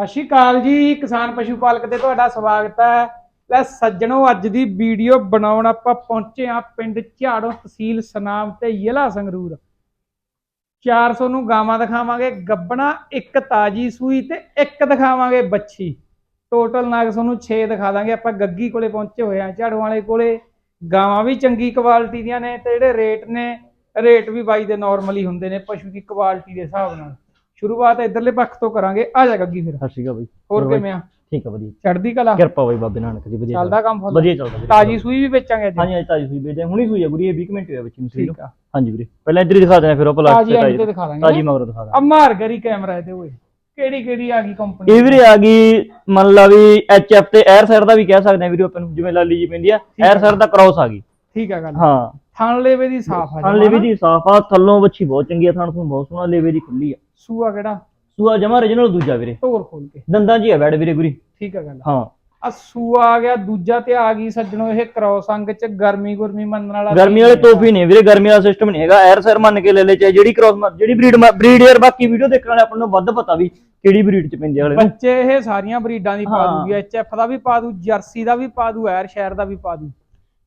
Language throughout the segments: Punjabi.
ਸਤਿ ਸ਼੍ਰੀ ਅਕਾਲ ਜੀ, ਕਿਸਾਨ ਪਸ਼ੂ ਪਾਲਕ ਤੇ ਤੁਹਾਡਾ ਸਵਾਗਤ ਹੈ। ਲੈ ਸੱਜਣੋ, ਅੱਜ ਦੀ ਵੀਡੀਓ ਬਣਾਉਣ ਆਪਾਂ ਪਹੁੰਚੇ ਆ ਪਿੰਡ ਝਾੜੋ ਤਹਿਸੀਲ ਸਨਾਮ ਤੇ ਜ਼ਿਲ੍ਹਾ ਸੰਗਰੂਰ। 400 ਨੂੰ ਗਾਵਾਂ ਦਿਖਾਵਾਂਗੇ, ਗੱਬਣਾ, ਇੱਕ ਤਾਜੀ ਸੂਈ ਤੇ ਇੱਕ ਦਿਖਾਵਾਂਗੇ ਬੱਛੀ। ਟੋਟਲ ਨਾਗ ਤੁਹਾਨੂੰ 6 ਦਿਖਾ ਦਾਂਗੇ, ਆਪਾਂ ਗੱਗੀ ਕੋਲੇ ਪਹੁੰਚੇ ਹੋਏ ਆ ਝਾੜੂ ਵਾਲੇ ਕੋਲੇ। ਗਾਵਾਂ ਵੀ ਚੰਗੀ ਕੁਆਲਿਟੀ ਦੀਆਂ ਨੇ ਤੇ ਜਿਹੜੇ ਰੇਟ ਨੇ, ਰੇਟ ਵੀ ਬਾਈ ਦੇ ਨਾਰਮਲੀ ਹੁੰਦੇ ਨੇ, ਪਸ਼ੂ ਦੀ ਕੁਆਲਿਟੀ ਦੇ ਹਿਸਾਬ ਨਾਲ। ਸ਼ੁਰੂਆਤ ਇਧਰਲੇ ਪੱਖ ਤੋਂ ਕਰਾਂਗੇ। ਆ ਜਾ ਗੱਗੀ ਫਿਰ। ਸਤਿ ਸ਼੍ਰੀ ਅਕਾਲ ਬਾਈ। ਹੋਰ ਬਾਈ? ਕਿਵੇਂ ਆ? ਠੀਕ ਆ ਵਧੀਆ। ਚੜ੍ਹਦੀ ਕਲਾ? ਕਿਰਪਾ ਬਾਈ ਬਾਬੇ ਨਾਨਕ ਦੀ ਵਧੀਆ ਚੱਲਦਾ ਕੰਮ ਫੁੱਲ? ਵਧੀਆ ਚੱਲਦਾ ਵੀਰੇ। ਤਾਜੀ ਸੂਈ ਵੀ ਵੇਚਾਂਗੇ ਅੱਜ? ਹਾਂਜੀ ਅੱਜ ਤਾਜੀ ਸੂਈ ਹਾਂ। ਹੁਣੀ ਸੂਈ ਆ ਗੁਰੀ ਇਹ 20 ਮਿੰਟ ਹੋਇਆ ਬੱਚੀ ਨੂੰ ਸੂਈ ਨੂੰ। ਠੀਕ ਆ। ਹਾਂਜੀ ਵੀਰੇ। ਪਹਿਲਾਂ ਇੱਧਰ ਹੀ ਦਿਖਾ ਦਿਆਂ ਫਿਰ ਉਹ ਪਲਾਸ ਤਾਜੀ ਤੇ ਅੱਜ ਤੇ ਤਾਜੀ ਦਿਖਾ ਤਾਜੀ ਦਾਂਗੇ ਮਗਰੋਂ ਦਿਖਾ ਦਾਂ ਆ ਮਾਰ ਗਰੀ ਕੈਮਰਾ ਇਹਦੇ ਓਏ। ਕਿਹੜੀ ਕਿਹੜੀ ਆ ਗਈ ਕੰਪਨੀ ਇਹ ਵੀਰੇ ਆ ਗਈ ਮੰਨ ਲਾ ਵੀ ਐਚਐਫ ਤੇ 에ਅਰ ਸਾਈਡ ਦਾ ਵੀ ਕਹਿ ਸਕਦੇ ਆ ਵੀਰੇ ਆਪਾਂ ਨੂੰ ਜਿਵੇਂ ਲਾਲੀ ਜੀ ਪੈਂਦੀ ਆ। 에ਅਰ ਸਾਈਡ ਦਾ ਕ੍ਰਾਸ ਆ ਗਈ। ਠੀਕ ਆ ਗੱਲ। ਹਾਂ। ਥਣ ਲੇਵੇ ਦੀ ਸਾਫ਼ ਆ ਥਣ ਲੇਵੇ ਦੀ ਸਾਫ਼ ਆ ਥੱਲੋਂ ਬੱਚੀ ਬਹੁਤ ਚੰਗੀ ਆ ਥਣ ਤੋਂ ਬਹੁਤ ਸੋਹਣਾ ਲੇਵੇ ਦੀ ਖੁੱਲੀ ਆ। ਸੂਆ ਕਿਹੜਾ? ਸੂਆ ਜਮਾ origignal ਦੂਜਾ ਵੀਰੇ। ਢੋਰ ਖੋਲ ਕੇ। ਦੰਦਾਂ 'ਚ ਹੀ ਆ ਬੈਡ ਵੀਰੇ ਗੁਰੀ ਠੀਕ ਆ ਗੱਲ। ਹਾਂ। ਆ ਸੂਆ ਆ ਗਿਆ ਦੂਜਾ ਤੇ ਆ ਗਈ ਸੱਜਣੋ ਇਹ ਕ੍ਰੋਸ ਅੰਗ ਚ ਗਰਮੀ ਗੁਰਮੀ ਮੰਨਣ ਵਾਲਾ ਗਰਮੀ ਵਾਲੇ ਤੋਹਫੇ ਨੇ ਵੀਰੇ ਗਰਮੀ ਵਾਲਾ ਸਿਸਟਮ ਨਹੀਂ ਹੈਗਾ। 에ਅਰ ਸਾਈਡ ਮੰਨ ਕੇ ਲੈ ਲੈ ਚਾਹੇ ਜਿਹੜੀ ਕ੍ਰਾਸ ਜਿਹੜੀ ਬਰੀਡ ਬਰੀਡ ਯਾਰ ਬਾਕੀ ਵੀਡੀਓ ਦੇਖਣ ਵਾਲੇ ਆਪਾਂ ਨੂੰ ਵੱਧ ਪਤਾ ਵੀ ਕਿਹੜੀ ਬਰੀਡ 'ਚ ਪੈਂਦੀ ਨੂੰ। ਬੱਚੇ ਇਹ ਸਾਰੀਆਂ ਬਰੀਡਾਂ ਦੀ ਪਾ ਹਾਂ। ਦੂਗੀ ਐਚਐਫ ਦਾ ਵੀ ਪਾ ਦੂ ਜਰਸੀ ਦਾ ਵੀ ਪਾ ਦੂ ਐਰ ਸ਼ਹਿਰ ਦਾ ਵੀ ਪਾ ਦੂ।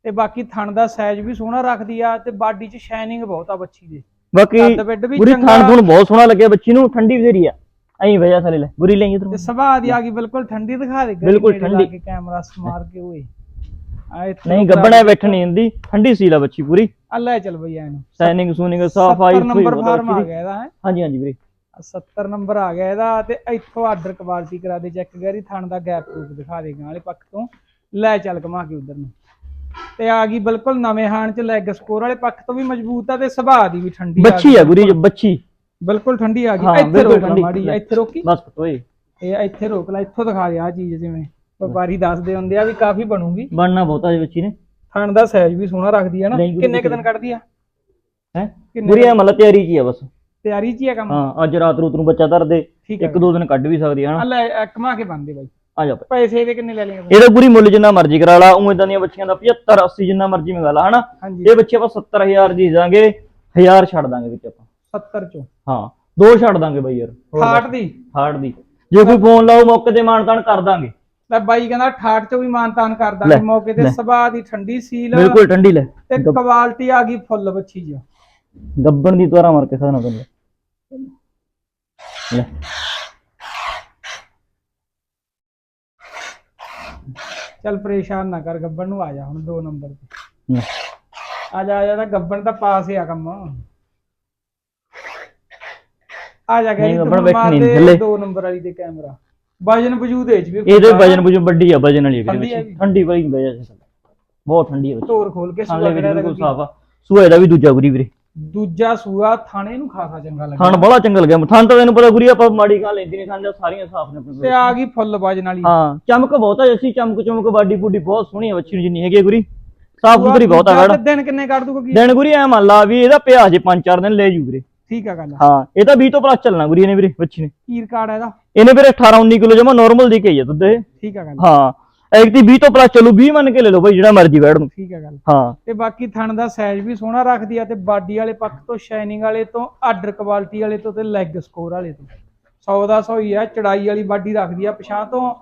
ਤੇ ਬਾਕੀ ਥਣ ਦਾ ਸਾਈਜ਼ ਵੀ ਸੋਹਣਾ ਰੱਖਦੀ ਆ ਤੇ ਬਾਡੀ 'ਚ ਸ਼ਾਈਨਿੰਗ ਬਹੁਤ ਆ ਬੱਚੀ ਦੇ। ਬਾਕੀ ਕੱਦ ਬੈੱਡ ਵੀ ਪੂਰੀ ਚੰਗਾ। ਥਣ ਥੁਣ ਬਹੁਤ ਸੋਹਣਾ ਲੱਗਿਆ ਬੱਚੀ ਨੂੰ ਠੰਡੀ ਬਥੇਰੀ ਆ। ਐਂ ਵਜਾ ਥਲੇ ਲੈ ਬੁਰੀ ਲਈ ਇਧਰ। ਤੇ ਸੁਭਾਅ ਦੀ ਆ ਗਈ ਬਿਲਕੁਲ ਠੰਡੀ ਦਿਖਾ ਦੇ ਗਲੀ ਬਿਲਕੁਲ ਨੇੜੇ ਲਾ ਠੰਡੀ। ਕੇ ਕੈਮਰਾ ਸਮਾਰ ਕੇ ਓਏ। ਆ ਇੱਥੇ ਨਹੀਂ ਗੱਬਣਾ ਆ ਬੈਠਣ ਨਹੀਂ ਹੁੰਦੀ ਠੰਡੀ ਸੀਲ ਆ ਬੱਚੀ ਪੂਰੀ। ਆ ਲੈ ਚੱਲ ਬਈ ਇਹਨੂੰ ਸਾਈਨਿੰਗ ਸੂਨਿੰਗ ਸਫ਼ਾਈ 70 ਨੰਬਰ ਫਾਰਮ ਆ ਗਿਆ ਇਹਦਾ ਹੈ? ਹਾਂਜੀ ਹਾਂਜੀ ਵੀਰੇ। 70 ਨੰਬਰ ਆ ਗਿਆ ਇਹਦਾ ਤੇ ਇੱਥੋਂ ਆਰਡਰ ਕੁਆਲਿਟੀ ਕਰਾ ਦੇ ਚੈੱਕ ਕਰੀ ਥਣ ਦਾ ਗੈਪ ਪ੍ਰੂਫ ਦਿਖਾ ਦੇਗਾ ਵਾਲੇ ਪੱਖ ਤੋਂ। ਲੈ ਚੱਲ ਘਮਾ ਕੇ ਉਧਰ ਨੂੰ। ਤੇ ਆ ਗਈ ਬਿਲਕੁਲ ਨਵੇਂ ਹਾਣ ਚ ਲੈਗ ਸਕੋਰ ਵਾਲੇ ਪੱਖ ਤੋਂ ਵੀ ਮਜ਼ਬੂਤ ਆ ਤੇ ਸੁਭਾਅ ਦੀ ਵੀ ਠੰਡੀ ਆ ਬੱਚੀ ਆ ਗੁਰੀ ਬੱਚੀ। ਬਿਲਕੁਲ ਠੰਡੀ ਆ ਗਈ। ਇੱਥੇ ਰੋਕ ਲਾ। ਮਾੜੀ ਇੱਥੇ ਰੋਕੀ। ਬਸ ਓਏ। ਇਹ ਇੱਥੇ ਰੋਕ ਲੈ ਇੱਥੋਂ ਦਿਖਾ ਦੇ ਆ ਚੀਜ਼ ਜਿਵੇਂ। ਵਪਾਰੀ ਦੱਸਦੇ ਹੁੰਦੇ ਆ ਵੀ ਕਾਫੀ ਬਣੂਗੀ। ਬਣਨਾ ਬਹੁਤਾ ਜੀ ਬੱਚੀ ਨੇ। ਥਣ ਦਾ ਸਾਈਜ਼ ਵੀ ਸੋਹਣਾ ਰੱਖਦੀ ਆ ਨਾ। ਕਿੰਨੇ ਕੁ ਦਿਨ ਕੱਢਦੀ ਆ? ਹੈ? ਗੁਰੀ ਆ ਮਤਲਬ ਤਿਆਰੀ ਕੀ ਆ ਬਸ। ਤਿਆਰੀ ਚ ਹੀ ਆ ਕੰਮ? ਹਾਂ ਅੱਜ ਰਾਤ ਰੂਤ ਨੂੰ ਬੱਚਾ ਧਰ ਦੇ। ਇੱਕ ਦੋ ਦਿਨ ਕੱਢ ਵੀ ਸਕਦੀ ਆ ਹਨਾ ਲੈ ਘੁਮਾ ਕੇ ਬੰਦੇ ਬਾਈ। ਆ ਜਾ ਪੈਸੇ ਇਹਦੇ ਕਿੰਨੇ ਲੈ ਲੇਗਾ ਇਹਦਾ ਪੂਰੀ ਮੁੱਲ ਜਿੰਨਾ ਮਰਜ਼ੀ ਕਰਾ ਲਾ ਉਹ ਇਦਾਂ ਦੀਆਂ ਬੱਚੀਆਂ ਦਾ 75 80 ਜਿੰਨਾ ਮਰਜ਼ੀ ਮੰਗਾ ਲਾ ਹਨਾ? ਇਹ ਬੱਚੇ ਆਪਾਂ 70000 ਦੀ ਦਾਂਗੇ 1000 ਛੱਡ ਦਾਂਗੇ ਵਿੱਚ ਆਪਾਂ। 70 ਚੋਂ? ਹਾਂ ਦੋ ਛੱਡ ਦਾਂਗੇ ਬਾਈ ਯਾਰ। ਹੋਰ ਹਾਰਟ ਦੀ? ਹਾਰਡ ਦੀ। ਜੇ ਕੋਈ ਫੋਨ ਲਾਓ ਮੌਕੇ ਤੇ ਮਾਨਤਾਨ ਕਰ ਦਾਂਗੇ। ਲੈ ਬਾਈ ਕਹਿੰਦਾ 68 ਚੋਂ ਵੀ ਮਾਨਤਾਨ ਕਰ ਦਾਂਗੇ ਮੌਕੇ ਤੇ ਲੈ। ਸੁਭਾਅ ਦੀ ਠੰਡੀ ਸੀਲ। ਬਿਲਕੁਲ ਠੰਡੀ ਲੈ। ਤੇ ਕੁਆਲਿਟੀ ਆ ਗਈ ਫੁੱਲ ਬੱਚੀ ਜੀ ਗੱਬਣ ਦੀ ਦੁਆਰਾ ਮਾਰ ਕੇ ਸਾਨਾ ਤੈਨੂੰ ਲੈ। ਚੱਲ ਪਰੇਸ਼ਾਨ ਨਾ ਕਰ ਗੱਬਣ ਨੂੰ ਆ ਜਾ ਹੁਣ 2 ਨੰਬਰ ਤੇ। ਆ ਜਾ ਆ ਜਾ ਤਾਂ ਗੱਬਣ ਤਾਂ ਪਾਸ ਹੀ ਆ ਕੰਮ। ਆ ਜਾ ਗਈ ਗੱਬਣ ਬੈਠੀ ਨਹੀਂ, ਦੇ ਥੱਲੇ। 2 ਨੰਬਰ ਵਾਲੀ ਤੇ ਕੈਮਰਾ। ਵਜਨ ਵਜੂਦ ਵਿੱਚ ਵੀ ਇਹਦੇ ਵਜਨ ਵਜਨ ਵੱਡੀ ਆ ਵਜਨ ਵਾਲੀ ਵਿੱਚ। ਠੰਡੀ ਵਾਲੀ ਬਹਿ ਜਾ ਬਹੁਤ ਠੰਡੀ ਬੱਚੀ ਤੋਰ ਖੋਲ ਕੇ ਸੂਆ ਕਰਿਆ ਸਾਫ਼ ਆ। ਇਹਦਾ ਵੀ ਦੂਜਾ ਗੁਰੀ ਵੀਰੇ। ਦੂਜਾ ਸੂਆ ਥਾਣੇ ਨੂੰ ਖਾਸਾ ਚੰਗਾ ਲੱਗਾ ਥਣ ਬੜਾ ਚੰਗਾ ਲੱਗਿਆ। ਥਣ ਤਾਂ ਤੈਨੂੰ ਪਤਾ ਗੁਰੀ ਆਪਾਂ ਮਾੜੀ ਖਾ ਲੈਂਦੀ ਨਹੀਂ ਥਣ ਸਾਰੀਆਂ ਸਾਫ਼ ਨੇ ਆਪਣੇ ਤੇ। ਆ ਗਈ ਫੁੱਲ ਵਜਨ ਵਾਲੀ। ਹਾਂ ਚਮਕ ਬਹੁਤ ਆ ਜੱਸੀ ਚਮਕ ਚਮਕ ਬਾਡੀ ਬੁੱਡੀ ਬਹੁਤ ਸੋਹਣੀ ਆ ਬੱਚੀ ਨੂੰ ਜਿੰਨੀ ਹੈਗੀ ਗੁਰੀ ਸਾਫ਼ ਸੁਥਰੀ ਬਹੁਤ ਆ ਗੜ ਦਿਨ ਕਿੰਨੇ ਕੱਢ ਦੂਗਾ ਕੀ? ਦਿਨ ਗੁਰੀ ਐ ਮੰਨ ਲਾ ਵੀ ਇਹਦਾ ਪਿਆ ਜੇ 5-4 ਦਿਨ ਲੈ ਜੂ ਵੀਰੇ। ਠੀਕ ਆ ਗੱਲ ਹਾਂ ਇਹ ਤਾਂ 20 ਤੋਂ ਪਲੱਸ ਚੱਲਣਾ ਗੁਰੀ ਨੇ ਵੀਰੇ ਬੱਚੀ ਨੇ। ਕੀ ਰਿਕਾਰਡ ਹੈ ਇਹਦਾ? ਇਹਨੇ ਵੀਰੇ 18-19 ਕਿਲੋ ਜਮਾ ਨਾਰਮਲ ਦੀ ਕਹੀ ਆ ਦੁੱਧ ਇਹ। ਠੀਕ ਆ ਗੱਲ ਹਾਂ ਐਕਟੀ 20 ਤੋਂ ਪਲੱਸ ਚੱਲੂ 20 ਮੰਨ ਕੇ ਲੈ ਲਓ ਬਾਈ ਜਿਹੜਾ ਮਰਜ਼ੀ ਬੈਠ ਨੂੰ। ਠੀਕ ਆ ਗੱਲ। ਹਾਂ। ਤੇ ਬਾਕੀ ਥਣ ਦਾ ਸਾਈਜ਼ ਵੀ ਸੋਹਣਾ ਰੱਖਦੀ ਆ ਤੇ ਬਾਡੀ ਵਾਲੇ ਪੱਖ ਤੋਂ ਸ਼ਾਈਨਿੰਗ ਵਾਲੇ ਤੋਂ ਆਰਡਰ ਕੁਆਲਿਟੀ ਵਾਲੇ ਤੋਂ ਤੇ ਲੈਗ ਸਕੋਰ ਵਾਲੇ ਤੋਂ। 100 ਦਾ 100 ਹੀ ਆ ਚੜਾਈ ਵਾਲੀ ਬਾਡੀ ਰੱਖਦੀ ਆ ਪਛਾਂ ਤੋਂ।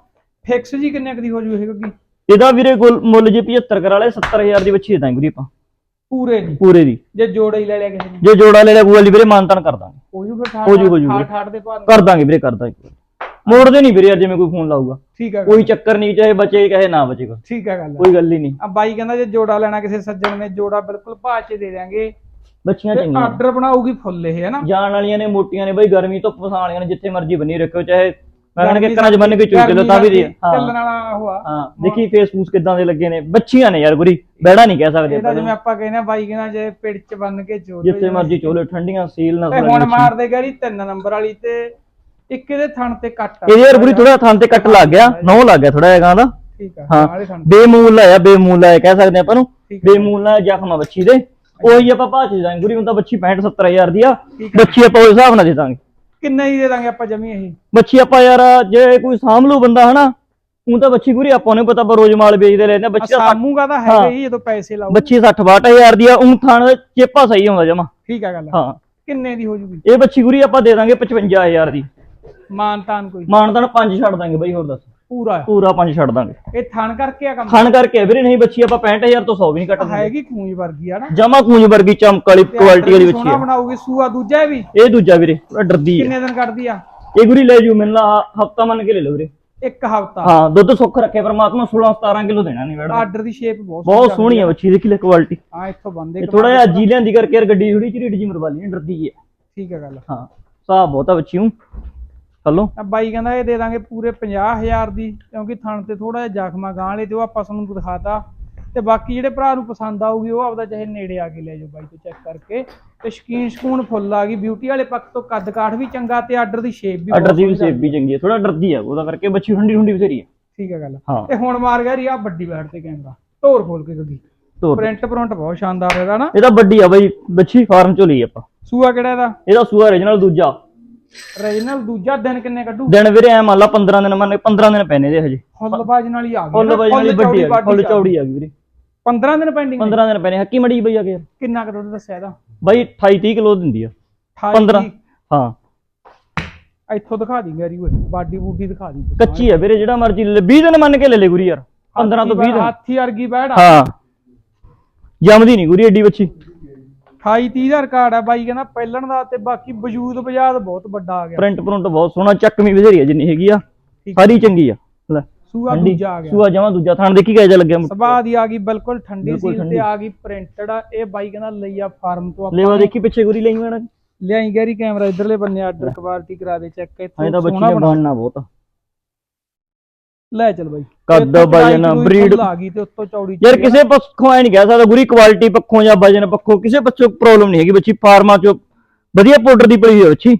ਫਿਕਸ ਜੀ ਕਿੰਨੇ ਕੁ ਦੀ ਹੋ ਜੂ ਇਹ ਕਿਉਂਕਿ ਇਹਦਾ ਵੀਰੇ ਗੁੱਲ- ਮੁੱਲ ਜੇ 75 ਕਰਾ ਲੈ 70000 ਦੀ ਬੱਚੀ ਦੇ ਦਾਂਗੇ ਵੀਰੇ ਆਪਾਂ। ਪੂਰੇ ਨਹੀਂ ਪੂਰੇ ਦੀ। ਜੇ ਜੋੜਾ ਹੀ ਲੈ ਲਿਆ ਕਿਸੇ ਨੇ? ਜੇ ਜੋੜਾ ਲੈ ਲਿਆ ਗੂਗਲ ਦੀ ਵੀਰੇ ਮਾਨਤਾਨ ਕਰ ਦਾਂਗੇ। ਹੋ ਜੂ ਫਿਰ ਹੋ ਜੂ, ਹੋ ਜੂ। 68 ਦੇ ਭਾਅ ਕਰ ਦਾਂਗੇ ਵੀਰੇ ਕਰ ਦਾਂਗੇ। ਮੋੜਦੇ ਨਹੀਂ ਵੀਰੇ ਜਿਵੇਂ ਕੋਈ ਫੋਨ ਲਾਊਗਾ। ਠੀਕ ਆ ਕੋਈ ਚੱਕਰ ਨਹੀਂ ਚਾਹੇ ਬਚੇ ਕਹੇ ਨਾ ਬਚੇ ਕੋਈ। ਠੀਕ ਆ ਗੱਲ ਕੋਈ ਗੱਲ ਹੀ ਨਹੀਂ। ਆ ਬਾਈ ਕਹਿੰਦਾ ਜੇ ਜੋੜਾ ਲੈਣਾ ਕਿਸੇ ਸੱਜਣ ਨੇ ਜੋੜਾ ਬਿਲਕੁਲ ਭਾਅ 'ਚ ਦੇ ਦਿਆਂਗੇ। ਬੱਚੀਆਂ ਚੰਗੀਆਂ। ਆਰਡਰ ਬਣਾਉਗੀ ਫੁੱਲ ਇਹ ਹੈ ਨਾ ਜਾਣ ਵਾਲੀਆਂ ਨੇ ਮੋਟੀਆਂ ਨੇ ਬਈ ਗਰਮੀ ਤੋਂ ਫਸਾਣ ਵਾਲੀਆਂ ਨੇ ਜਿੱਥੇ ਮਰਜ਼ੀ ਬੰਨੀ ਰੱਖਿਓ ਚਾਹੇ ਮੈਂ ਕਹਿੰਦਾ ਕਿ ਕਰਾਂ ਬੰਨ ਕੇ ਚੁੱਕ ਲਓ ਤਾਂ ਵੀ ਦੇ ਹਾਂ। ਚੱਲਣ ਵਾਲਾ ਉਹ ਆ। ਹਾਂ ਦੇਖੀ ਫੇਸਬੁੱਕ ਕਿਦਾਂ ਦੇ ਲੱਗੇ ਨੇ। ਬੱਚੀਆਂ ਨੇ ਯਾਰ ਗੁਰੀ ਬਹਿਣਾ ਨਹੀਂ ਕਹਿ ਸਕਦੇ ਆਪਾਂ ਜਿਵੇਂ ਆਪਾਂ ਕਹਿੰਦੇ ਆ ਬਾਈ ਕਹਿੰਦਾ ਜੇ ਪਿੜ 'ਚ ਬੰਨ ਕੇ ਜੋੜ ਜਿੱਥੇ ਮਰਜ਼ੀ ਚੋਲੇ ਠੰਡੀਆਂ ਸੀਲ ਨਾ ਹੁਣ ਮਾਰਦੇ ਗਰੀ ਤਿੰਨ ਨੰਬਰ ਵਾਲੀ ਤੇ ਇੱਕ ਇਹਦੇ ਥਣ ਤੇ ਕੱਟ ਆ। ਇਹਦੇ ਯਾਰ ਗੁਰੀ ਥੋੜਾ ਥਾਂ ਤੇ ਕੱਟ ਲੱਗ ਗਿਆ। ਨੌ ਲੱਗ ਗਿਆ ਥੋੜਾ ਜਿਹਾ ਗਾਂ ਦਾ। ਠੀਕ ਆ ਹਾਂ। ਨਾਲੇ ਥਣ ਬੇਮੂਲ ਆ ਬੇਮੂਲ ਆ ਕਹਿ ਸਕਦੇ ਆਪਾਂ ਨੂੰ। ਬੇਮੂਲ ਆ ਜ਼ਖਮ ਆ ਬੱਚੀ ਦੇ। ਉਹੀ ਆਪਾਂ ਭਾਚ ਦੇ ਦਾਂਗੇ। ਗੁਰੀ ਤਾਂ ਬੱਚੀ 65 70000 ਦੀ ਆ। ਬੱਚੀ ਆਪਾਂ ਉਸ ਹਿਸਾਬ ਨਾਲ ਦੇ ਦਾਂਗੇ। ਕਿੰਨੇ ਹੀ ਦੇ ਦਾਂਗੇ ਆਪਾਂ ਜਮੀ ਇਹ? ਬੱਚੀ ਆਪਾਂ ਯਾਰ ਜੇ ਕੋਈ ਸਾਂਭ ਲੂ ਬੰਦਾ ਹਨਾ ਉਹ ਤਾਂ ਬੱਚੀ ਗੁਰੀ ਆਪਾਂ ਨੂੰ ਪਤਾ ਆਪਾਂ ਰੋਜ਼ ਮਾਲ ਵੇਚਦੇ ਰਹਿੰਦੇ। ਬੱਚੀ ਦਾ ਸਾਮੂਗਾ ਤਾਂ ਹੈਗਾ ਹੀ। ਜਦੋਂ ਪੈਸੇ ਲਾਓ ਬੱਚੀ 60 62000 ਦੀ ਆ ਉਹ ਥਾਣ ਦਾ ਚੇਪਾ ਸਹੀ ਹੁੰਦਾ ਜਮਾ। ਠੀਕ ਆ ਗੱਲ ਹਾਂ। ਕਿੰਨੇ ਦੀ ਹੋ ਜੂਗੀ? ਇਹ ਬੱਚੀ ਗੁਰੀ ਆਪਾਂ ਦੇ ਦਾਂਗੇ 55000 ਦੀ। ਮਾਨਤਾਨ ਕੋਈ? ਮਾਨਦਾਨ ਪੰਜ ਛੱਡ ਦਾਂਗੇ ਬਾਈ ਹੋਰ ਦੱਸ। ਪੂਰਾ? ਹੈ। ਪੂਰਾ ਪੰਜ ਛੱਡ ਦਾਂਗੇ। ਇਹ ਥਣ ਕਰਕੇ ਆ ਕੰਮ? ਖਾਣ ਕਰਕੇ ਆ ਵੀਰੇ ਨਹੀਂ ਬੱਚੀ ਆਪਾਂ 65000 ਤੋਂ 100 ਵੀ ਨਹੀਂ ਕੱਟ ਦਿੰਦੇ। ਹੈਗੀ ਖੂੰਜ ਵਰਗੀ ਆ ਨਾ। ਜਮਾ ਕੂੰਜ ਵਰਗੀ ਚਮਕ ਵਾਲੀ ਕੁਆਲਿਟੀ ਵਾਲੀ ਬੱਚੀ ਸੋਹਣਾ ਆ ਬਣਾਉਗੀ ਸੂਆ ਦੂਜਾ ਵੀ? ਇਹ ਦੂਜਾ ਵੀਰੇ ਥੋੜਾ ਡਰਦੀ ਹੈ ਕਿੰਨੇ ਦਿਨ ਕੱਢਦੀ ਆ? ਇਹ ਗੁਰੀ ਲੈ ਜੂ ਮੈਨੂੰ ਹਫਤਾ ਮੰਨ ਕੇ ਲੈ ਲਓ ਵੀਰੇ। ਇੱਕ ਹਫਤਾ? ਹਾਂ ਦੁੱਧ ਸੁੱਖ ਰੱਖੇ ਪਰਮਾਤਮਾ 16 17 ਕਿਲੋ ਦੇਣਾ ਨਹੀਂ ਮੈਡਮ ਆਰਡਰ ਦੀ ਸ਼ੇਪ ਬਹੁਤ ਬਹੁਤ ਸੋਹਣੀ ਆ ਬੱਚੀ ਦੇਖੀ ਲੈ ਕੁਆਲਿਟੀ ਹਾਂ ਇੱਥੋਂ ਬੰਦੇ ਇਹ ਥੋੜਾ ਜਿਹਾ ਜੀ ਲਿਆਂਦੀ ਕਰਕੇ ਯਾਰ ਗੱਡੀ ਥੋੜੀ ਢੀਡ ਜੀ ਮਰਵਾਲੀ ਨਹੀਂ ਡਰਦੀ ਹੈ ਠੀਕ ਹੈ ਗੱਲ। ਹਾਂ ਸਾਹ ਬਹੁਤ ਆ ਬੱਚੀ ਨੂੰ। ਹਲੋ। ਆ ਬਾਈ ਕਹਿੰਦਾ ਇਹ ਦੇ ਦਾਂਗੇ ਪੂਰੇ 50000 ਦੀ ਕਿਉਂਕਿ ਥਣ ਤੇ ਥੋੜਾ ਜਿਹਾ ਜ਼ਖਮਾ ਗਾਂ ਵਾਲੇ ਤੇ ਉਹ ਆਪਾਂ ਤੁਹਾਨੂੰ ਦਿਖਾਤਾ। ਤੇ ਬਾਕੀ ਜਿਹੜੇ ਭਰਾ ਨੂੰ ਪਸੰਦ ਆਊਗੀ ਉਹ ਆਪਦਾ ਚਾਹੇ ਨੇੜੇ ਆ ਕੇ ਲੈ ਜਾਓ ਬਾਈ ਤੋਂ ਚੈੱਕ ਕਰਕੇ। ਤੇ ਸ਼ਕੀਨ ਸ਼ਕੂਨ ਫੁੱਲ ਆ ਗਈ ਬਿਊਟੀ ਵਾਲੇ ਪੱਖ ਤੋਂ ਕੱਦ ਕਾਠ ਵੀ ਚੰਗਾ ਤੇ ਆਰਡਰ ਦੀ ਸ਼ੇਪ ਵੀ ਆਰਡਰ ਦੀ ਸੇਪ ਵੀ ਚੰਗੀ ਹੈ ਥੋੜਾ ਡਰਦੀ ਆ ਉਹਦਾ ਕਰਕੇ ਬੱਚੀ ਠੰਡੀ ਠੰਡੀ ਬਥੇਰੀ ਹੈ ਠੀਕ ਹੈ ਗੱਲ। ਤੇ ਹੁਣ ਮਾਰ ਗਿਆ ਰੀ ਆ ਵੱਡੀ ਬੈਠ ਤੇ ਕੈਮਰਾ ਧੋਰ ਖੋਲ ਕੇ ਤੋਰ ਪ੍ਰਿੰਟ ਪ੍ਰਿੰਟ ਬਹੁਤ ਸ਼ਾਨਦਾਰ ਇਹਦਾ ਨਾ। ਇਹਦਾ ਵੱਡੀ ਆ ਬਾਈ ਬੱਚੀ ਫਾਰਮ ਚੋਂ ਲਈ ਆਪਾਂ। ਸੂਆ ਕਿਹੜਾ ਇਹਦਾ? ਇਹਦਾ ਸੂਆ origignal ਦੂਜਾ। ਰੀਜਨਲ ਦੂਜਾ ਦਿਨ ਕਿੰਨੇ ਕੱਢੂ? ਦਿਨ ਵੀਰੇ ਐ ਮੰਨ ਲਾ 15 ਦਿਨ ਮੰਨ 15 ਦਿਨ ਪੈਨੇ ਦੇ ਹਜੇ। ਫੁੱਲ ਬਾਜ ਨਾਲ ਹੀ ਆ ਗਈ ਫੁੱਲ ਨਾ, ਬਾਈ ਵਾਲੀ ਵੱਡੀ ਗਈ। ਚੌੜੀ ਆ ਗਈ ਵੀਰੇ। 15 ਦਿਨ ਪੈਂਡਿੰਗ 15 ਦਿਨ ਪੈਨੇ ਹੱਕੀ ਮੜੀ ਬਈ ਆ ਕੇ ਕਿੰਨਾ ਕੁ ਦੁੱਧ ਦੱਸਿਆ ਇਹਦਾ? ਬਾਈ 28 30 ਕਿਲੋ ਦਿੰਦੀ ਆ। 28 15 ਹਾਂ। ਇੱਥੋਂ ਦਿਖਾ ਦੀ ਗੈਰੀ ਓਏ ਬਾਡੀ ਬੂਡੀ ਦਿਖਾ ਦੀ। ਕੱਚੀ ਆ ਵੀਰੇ ਜਿਹੜਾ ਮਰਜ਼ੀ ਲੈ 20 ਦਿਨ ਮੰਨ ਕੇ ਲੈ ਲੈ ਗੁਰੀ ਯਾਰ 15 ਤੋਂ 20 ਦਿਨ। ਹਾਥੀ ਵਰਗੀ ਬੈੜ ਹਾਂ। ਜੰਮਦੀ ਨਹੀਂ ਗੁਰੀ ਏਡੀ ਬੱਚੀ 28 30 ਦਾ ਰਿਕਾਰਡ ਆ ਬਾਈ ਕਹਿੰਦਾ ਪਹਿਲਣ ਦਾ ਤੇ ਬਾਕੀ ਵਜੂਦ ਬਜਾਦ ਬਹੁਤ ਵੱਡਾ ਆ ਗਿਆ। ਪ੍ਰਿੰਟ ਪ੍ਰਿੰਟ ਬਹੁਤ ਸੋਹਣਾ ਚੱਕਵੀਂ ਬਥੇਰੀ ਆ ਜਿੰਨੀ ਹੈਗੀ ਆ। ਸਾਰੀ ਚੰਗੀ ਆ। ਲੈ ਸੂਆ ਦੂਜਾ ਆ ਗਿਆ। ਸੂਆ ਜਮਾ ਦੂਜਾ। ਥਾਣ ਦੇਖੀ ਕਿਹੋ ਜਿਹਾ ਲੱਗਿਆ ਮੁੱਠ। ਸਭਾ ਦੀ ਆ ਗਈ ਬਿਲਕੁਲ ਠੰਡੀ ਸੀਲ। ਤੇ ਆ ਗਈ ਪ੍ਰਿੰਟਡ ਆ। ਇਹ ਬਾਈ ਕਹਿੰਦਾ ਲਈ ਆ ਫਾਰਮ ਤੋਂ ਲੈਵਾ ਆਪਾਂ ਦੇਖੀ ਪਿੱਛੇ ਗੁਰੀ ਲਈ ਮੈਡਮ ਲਿਆਈ ਗੈਰੀ ਕੈਮਰਾ ਇਧਰਲੇ ਬੰਨੇ ਆਰਡਰ ਕੁਆਲਿਟੀ ਕਰਾ ਦੇ ਚੈੱਕ ਇੱਥੋਂ ਹਾਂ ਸੋਹਣਾ ਬਣਨਾ ਬਹੁਤ। ਲੈ ਚੱਲ ਬਾਈ। ਕੱਦ, ਵਜਨ, ਫੁੱਲ ਆ ਗਈ ਤੇ ਉੱਤੋਂ ਚੌੜੀ ਯਾਰ। ਕਿਸੇ ਪੱਖੋਂ ਐ ਨਹੀਂ ਕਹਿ ਸਕਦਾ ਗੁਰੀ ਕੁਆਲਿਟੀ ਪੱਖੋਂ ਜਾਂ ਵਜਨ ਪੱਖੋਂ ਕਿਸੇ ਪੱਖੋਂ ਪ੍ਰੋਬਲਮ ਨਹੀਂ ਹੈਗੀ ਬੱਚੀ ਫਾਰਮਾਂ ਚੋਂ ਵਧੀਆ ਪਾਊਡਰ ਦੀ ਪਈ ਹੋਈ ਬੱਚੀ।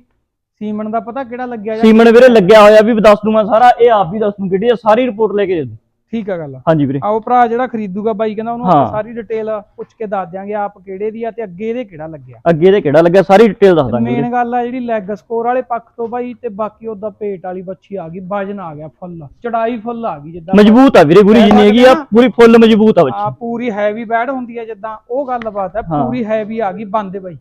ਸੀਮਨ ਦਾ ਪਤਾ ਕਿਹੜਾ ਲੱਗਿਆ ਸੀਮਨ ਵੀਰੇ ਲੱਗਿਆ? ਹੋਇਆ ਵੀ ਦੱਸ ਦੂੰਗਾ ਸਾਰਾ ਇਹ ਆਪ ਵੀ ਦੱਸ ਦੂੰ ਕਿਹੜੀ ਸਾਰੀ ਰਿਪੋਰਟ ਲੈ ਕੇ ਦੇ ਦੂੰ। ਠੀਕ ਆ ਗੱਲ। ਹਾਂਜੀ ਵੀਰੇ। ਆਓ ਭਰਾ ਜਿਹੜਾ ਖਰੀਦੂਗਾ ਬਾਈ ਕਹਿੰਦਾ ਉਹਨੂੰ ਹਾਂ। ਆਪਾਂ ਸਾਰੀ ਡਿਟੇਲ ਪੁੱਛ ਕੇ ਦੱਸ ਦਿਆਂਗੇ ਆਪ ਕਿਹੜੇ ਦੀ ਆ ਤੇ ਅੱਗੇ ਇਹਦੇ ਕਿਹੜਾ ਲੱਗਿਆ। ਅੱਗੇ ਇਹਦੇ ਕਿਹੜਾ ਲੱਗਿਆ ਸਾਰੀ ਡਿਟੇਲ ਦੱਸ ਦਾਂਗੇ ਵੀਰੇ। ਮੇਨ ਗੱਲ ਆ ਜਿਹੜੀ ਲੈਗ ਸਕੋਰ ਵਾਲੇ ਪੱਖ ਤੋਂ ਬਾਈ ਤੇ ਬਾਕੀ ਉਹਦਾ ਪੇਟ ਵਾਲੀ ਬੱਚੀ ਆ ਗਈ ਵਜਨ ਆ ਗਿਆ ਫੁੱਲ ਚੜਾਈ ਫੁੱਲ ਆ ਗਈ ਜਿੱਦਾਂ। ਮਜ਼ਬੂਤ ਆ ਵੀਰੇ ਗੁਰੀ ਜਿੰਨੀ ਹੈਗੀ ਆ ਪੂਰੀ ਫੁੱਲ ਮਜ਼ਬੂਤ ਆ ਆ ਬੱਚੀ ਪੂਰੀ ਹੈਵੀ ਬੈਡ ਹੁੰਦੀ ਆ ਜਿੱਦਾਂ ਉਹ ਗੱਲਬਾਤ ਹੈ ਹਾਂ। ਪੂਰੀ ਹੈਵੀ ਆ ਗਈ ਬੰਦੇ ਬਾਈ।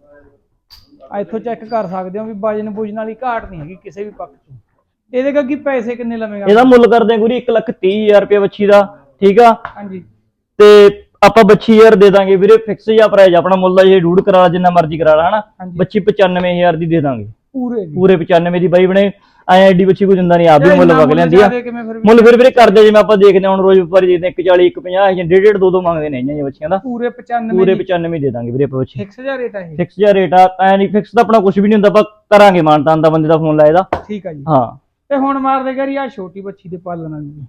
ਆ ਇੱਥੋਂ ਚੈੱਕ ਕਰ ਸਕਦੇ ਹੋ ਵੀ ਵਜਨ ਬੁਜਨ ਵਾਲੀ ਘਾਟ ਨਹੀਂ ਹੈਗੀ ਕਿਸੇ ਵੀ ਪੱਖ ਤੋਂ। ਇਹਦੇ ਗੱਗੀ ਪੈਸੇ ਕਿੰਨੇ ਲਵੇਂਗਾ? ਇਹਦਾ ਮੁੱਲ ਕਰਦੇ ਆ ਗੁਰੀ 1 ਲੱਖ 30 ਹਜ਼ਾਰ ਰੁਪਏ ਬੱਚੀ ਦਾ ਠੀਕ ਆ? ਹਾਂਜੀ। ਤੇ ਆਪਾਂ ਬੱਚੀ ਯਾਰ ਦੇ ਦਾਂਗੇ ਵੀਰੇ ਫਿਕਸ ਜਿਹਾ ਪ੍ਰਾਈਸ ਆਪਣਾ ਮੁੱਲ ਆ ਜੇ ਡੂਡ ਕਰਾ ਲਾ ਜਿੰਨਾ ਮਰਜ਼ੀ ਕਰਾ ਲਾ ਹਨਾ? ਹਾਂਜੀ। ਬੱਚੀ 95000 ਦੀ ਦੇ ਦਾਂਗੇ। ਪੂਰੇ ਦੀ। ਪੂਰੇ 95 ਦੀ ਬਾਈ ਬਣੇ ਐ ਐਡੀ ਬੱਚੀ ਕੋਈ ਦਿੰਦਾ ਨਹੀਂ ਆਪ ਵੀ ਮੁੱਲ ਵਗ ਲੈਂਦੀ ਆ। ਜ਼ਿਆਦੇ ਕਿਵੇਂ ਫਿਰ ਵੀ? ਮੁੱਲ ਫਿਰ ਵੀਰੇ ਕਰਦੇ ਜਿਵੇਂ ਆਪਾਂ ਦੇਖਦੇ ਹਾਂ ਹੁਣ ਰੋਜ਼ ਵਪਾਰੀ ਦੇਖਦੇ 140 150 ਜਾਂ 1.5 2 2 ਮੰਗਦੇ ਨੇ ਇਹਨਾਂ ਬੱਚੀਆਂ ਦਾ। ਪੂਰੇ 95 ਪੂਰੇ 95 ਦੇ ਦਾਂਗੇ ਵੀਰੇ ਆਪਾਂ ਬੱਚੀ ਫਿਕਸ ਜਿਹਾ ਰੇਟ ਹੈ ਇਹ। ਫਿਕਸ ਜਿਹਾ ਰੇਟ ਆ ਐ ਨਹੀਂ ਫਿਕਸ ਤਾਂ ਆਪਣਾ ਕੁਝ ਵੀ ਨਹੀਂ ਹੁੰਦਾ ਆਪਾਂ ਕਰਾਂਗੇ ਮਾਨਤਾਨ ਦਾ ਬੰਦੇ ਦਾ ਫੋਨ ਲਾਏ ਦਾ ਠੀਕ ਆ ਜੀ। ਹਾਂ। ਤੇ ਹੁਣ ਮਾਰਦੇ ਗਰੀ ਆ ਛੋਟੀ ਬੱਚੀ ਦੇ ਪਾਲਣ ਵਾਲੀ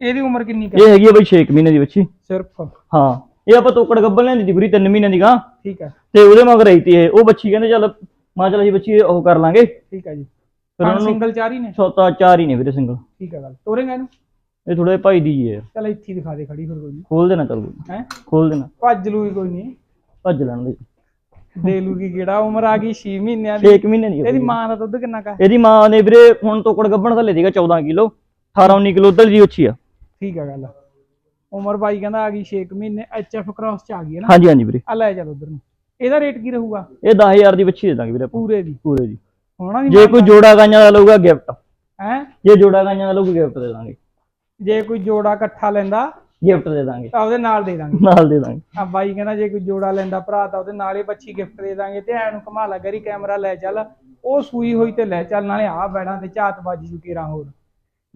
ਇਹਦੀ ਉਮਰ ਕਿੰਨੀ ਕੁ ਹੈ ਇਹ ਹੈਗੀ ਆ ਬਾਈ 6 ਮਹੀਨੇ ਦੀ ਬੱਚੀ। ਸਿਰਫ। ਹਾਂ ਇਹ ਆਪਾਂ ਤੋਕੜ ਗੱਬਲ ਲੈਂਦੀ ਸੀ ਪੂਰੀ 3 ਮਹੀਨਿਆਂ ਦੀ ਗਾਂ। ਠੀਕ ਹੈ ਤੇ ਉਹਦੇ ਮਗਰ ਆਈ ਤੀ ਇਹ। ਉਹ ਬੱਚੀ ਕਹਿੰਦੇ ਚੱਲ ਮਾਂ ਚੱਲ ਅਸੀਂ ਬੱਚੀ ਉਹ ਕਰ ਲਾਂਗੇ। ਠੀਕ ਹੈ ਜੀ। ਫਿਰ ਉਹਨੂੰ ਸਿੰਗਲ ਚਾਰ ਹੀ ਨੇ? ਸੌਤਾ ਚਾਰ ਹੀ ਨੇ ਵੀਰੇ ਸਿੰਗਲ ਠੀਕ ਹੈ ਗੱਲ। ਤੋਰੇਗਾ ਇਹਨੂੰ? ਇਹ ਥੋੜੇ ਭਾਈ ਦੀ ਹੈ ਚਲ ਇੱਥੇ ਹੀ ਦਿਖਾ ਦੇ ਖੜੀ ਫਿਰ ਕੋਈ ਨਹੀਂ ਖੋਲ ਦੇਣਾ ਚੱਲ ਹੈ? ਖੋਲ ਦੇਣਾ। ਭੱਜ ਲੂਗੀ ਕੋਈ ਨਹੀਂ ਭੱਜ ਲੈਣ ਦੇ। ਦੇ ਲੂਗੀ ਕਿਹੜਾ? ਉਮਰ ਆ ਗਈ 6 ਮਹੀਨਿਆਂ ਦੀ। 6 ਮਹੀਨੇ ਦੀ ਹੈ ਇਹਦੀ। ਮਾਂ ਦਾ ਦੁੱਧ ਕਿੰਨਾ ਕਾ ਇਹਦੀ ਮਾਂ ਨੇ ਵੀਰੇ ਹੁਣ ਤੋਕੜ ਗੱਬਣ ਥੱਲੇ ਸੀਗਾ 14 ਕਿਲੋ। 18 19 ਕਿਲੋ ਉਧਰ ਦੀ ਉੱਚੀ ਆ। ਠੀਕ ਹੈ ਗੱਲ। ਉਮਰ ਬਾਈ ਕਹਿੰਦਾ ਆ ਗਈ 6 ਮਹੀਨੇ ਐਚਐਫ ਕ੍ਰਾਸ ਚ ਆ ਗਈ ਹੈ ਨਾ? ਹਾਂਜੀ ਹਾਂਜੀ ਵੀਰੇ। ਆ ਲੈ ਚੱਲ ਉਧਰ ਨੂੰ। ਇਹਦਾ ਰੇਟ ਕੀ ਰਹੂਗਾ? ਇਹ 10000 ਦੀ ਬੱਚੀ ਦੇ ਦਾਂਗੇ ਵੀਰੇ ਪੂਰੇ ਦੀ। ਪੂਰੇ ਦੀ। ਹੋਣਾ ਦੀ ਜੇ ਕੋਈ ਜੋੜਾ ਗਾਈਆਂ ਦਾ ਲਊਗਾ ਗਿਫਟ। ਹੈ? ਜੇ ਜੋੜਾ ਗਾਈਆਂ ਦਾ ਲਊਗਾ ਗਿਫਟ ਦੇ ਦਾਂਗੇ। ਜੇ ਕੋਈ ਜੋੜਾ ਇਕੱਠਾ ਲੈਂਦਾ ਗਿਫਟ ਦੇ ਦਾਂਗੇ। ਉਹਦੇ ਨਾਲ ਦੇ ਦਾਂਗੇ। ਨਾਲ ਦੇ ਦਾਂਗੇ। ਆ ਬਾਈ ਕਹਿੰਦਾ ਜੇ ਕੋਈ ਜੋੜਾ ਲੈਂਦਾ ਭਰਾ ਤਾਂ ਉਹਦੇ ਨਾਲ ਹੀ ਬੱਚੀ ਗਿਫਟ ਦੇ ਦਾਂਗੇ ਤੇ ਐਨੂੰ ਘਮਾ ਲਾ ਗਰੀ ਕੈਮਰਾ ਲੈ ਚੱਲ। ਉਹ ਸੂਈ ਹੋਈ ਤੇ ਲੈ ਚੱਲ ਨਾਲੇ ਆ ਬੈੜਾਂ ਤੇ ਝਾਤ ਬਾਜੀ ਜੂ ਕੇਰਾ ਹੋਰ।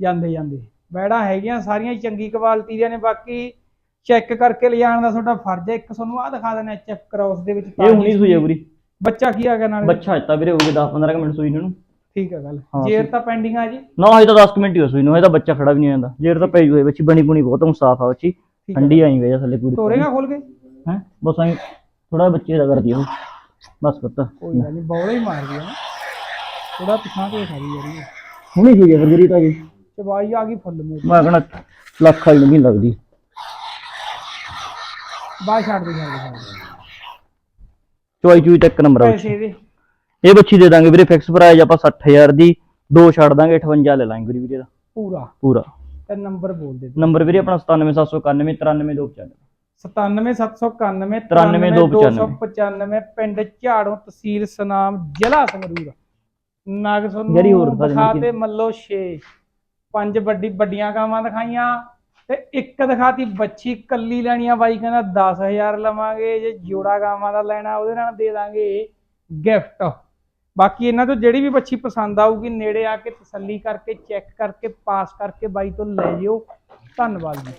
ਜਾਂਦੇ ਜਾਂਦੇ। ਬੈੜਾਂ ਹੈਗੀਆਂ ਸਾਰੀਆਂ ਹੀ ਚੰਗੀ ਕੁਆਲਿਟੀ ਦੀਆਂ ਨੇ। ਬਾਕੀ ਚੈੱਕ ਕਰਕੇ ਲਿਜਾਣ ਦਾ ਤੁਹਾਡਾ ਫਰਜ਼ ਹੈ। ਇੱਕ ਤੁਹਾਨੂੰ ਆ ਦਿਖਾ ਦੇਣਾ ਐਚਐਫ ਕ੍ਰਾਸ ਦੇ ਵਿੱਚ ਇਹ ਹੁਣੀ ਸੂਈ ਆ ਪੂਰੀ। ਬੱਚਾ ਕੀ ਆ ਗਿਆ ਨਾਲ? ਬੱਚਾ ਇੱਤਾ ਵੀਰੇ ਹੋ ਗਏ 10 15 ਮਿੰਟ ਸੂਈ ਨੂੰ ਠੀਕ ਹੈ ਗੱਲ। ਹਾਂ, ਜੇਰ ਤਾਂ ਪੈਂਡਿੰਗ ਆ ਜੀ। ਨਾ ਹਜੇ ਤਾਂ 10 ਮਿੰਟ ਹੀ ਹੋ ਸੂਈ ਨੂੰ ਹਜੇ ਤਾਂ ਬੱਚਾ ਖੜਾ ਵੀ ਨਹੀਂ ਜਾਂਦਾ। ਜੇਰ ਤਾਂ ਪਈ ਹੋਈ ਬੱਚੀ ਬਣੀ ਬੁਣੀ ਬਹੁਤ ਸਾਫ਼ ਆ ਬੱਚੀ। ਠੀਕ ਠੰਡੀ ਆਈ ਵੇ ਥੱਲੇ ਪੂਰੀ। ਤੋਰੇਗਾ ਖੋਲ ਕੇ? ਹੈ? ਬਸ ਆਈ ਥੋੜਾ ਬੱਚੇ ਦਾ ਕਰਦੀ ਉਹ। ਬਸ ਪਤਾ। ਕੋਈ ਗੱਲ ਨਹੀਂ ਬੌਲਾ ਹੀ ਮਾਰ ਗਿਆ ਥੋੜਾ ਪਿਛਾਂ ਤੇ ਜਾ ਰਹੀ ਹੈ ਹੁਣੀ ਆ ਫਿਰ ਜਿਹੜੀ ਤਾਂ ਜੀ ਚਬਾਈ ਆ ਗਈ ਫੁੱਲ ਮੋੜ ਮੈਂ ਕਹਣਾ ਲੱਖ ਵਾਲੀ ਨਹੀਂ ਲੱਗਦੀ। ਬਾਹਰ ਛੱਡ ਦੇ ਛੱਡ ਦੇ, ਛੱਡ ਦੇ। ਚੋਈ ਚੂਈ ਤੱਕ ਨੰਬਰ ਆ ਪੈਸੇ ਦੇ। ਇਹ ਬੱਚੀ ਦੇ ਦਾਂਗੇ ਵੀਰੇ ਫਿਕਸ ਪ੍ਰਾਈਸ ਆਪਾਂ 60000 ਦੀ ਦੋ ਛੱਡ ਦਾਂਗੇ 58 ਲੈ ਲਾਂਗੇ ਵੀਰੇ ਵੀਰੇ ਦਾ ਪੂਰਾ? ਪੂਰਾ। ਤੇ ਨੰਬਰ ਬੋਲ ਦੇ। ਨੰਬਰ ਵੀਰੇ ਆਪਣਾ 97791 93295 97791 93295 93295 ਪਿੰਡ ਝਾੜੋਂ ਤਹਿਸੀਲ ਸਨਾਮ ਜ਼ਿਲ੍ਹਾ ਸੰਗਰੂਰ। ਨਗ ਦਿਖਾ ਤੇ ਮੱਲੋ 6 ਪੰਜ ਵੱਡੀ ਵੱਡੀਆਂ ਗਾਵਾਂ ਦਿਖਾਈਆਂ ਤੇ ਇੱਕ ਦਿਖਾਤੀ ਬੱਚੀ ਕੱਲੀ ਲੈਣੀ ਆ ਬਾਈ ਕਹਿੰਦਾ 10000 ਲਵਾਂਗੇ ਜੇ ਜੋੜਾ ਗਾਵਾਂ ਦਾ ਲੈਣਾ ਉਹਦੇ ਨਾਲ ਦੇ ਦਾਂਗੇ ਗਿਫਟ ਬਾਕੀ ਇਹਨਾਂ ਤੋਂ ਜਿਹੜੀ ਵੀ ਬੱਚੀ ਪਸੰਦ ਆਊਗੀ, ਨੇੜੇ ਆ ਕੇ ਤਸੱਲੀ ਕਰਕੇ ਚੈੱਕ ਕਰਕੇ ਪਾਸ ਕਰਕੇ ਬਾਈ ਤੋਂ ਲੈ ਜਿਓ। ਧੰਨਵਾਦ ਜੀ।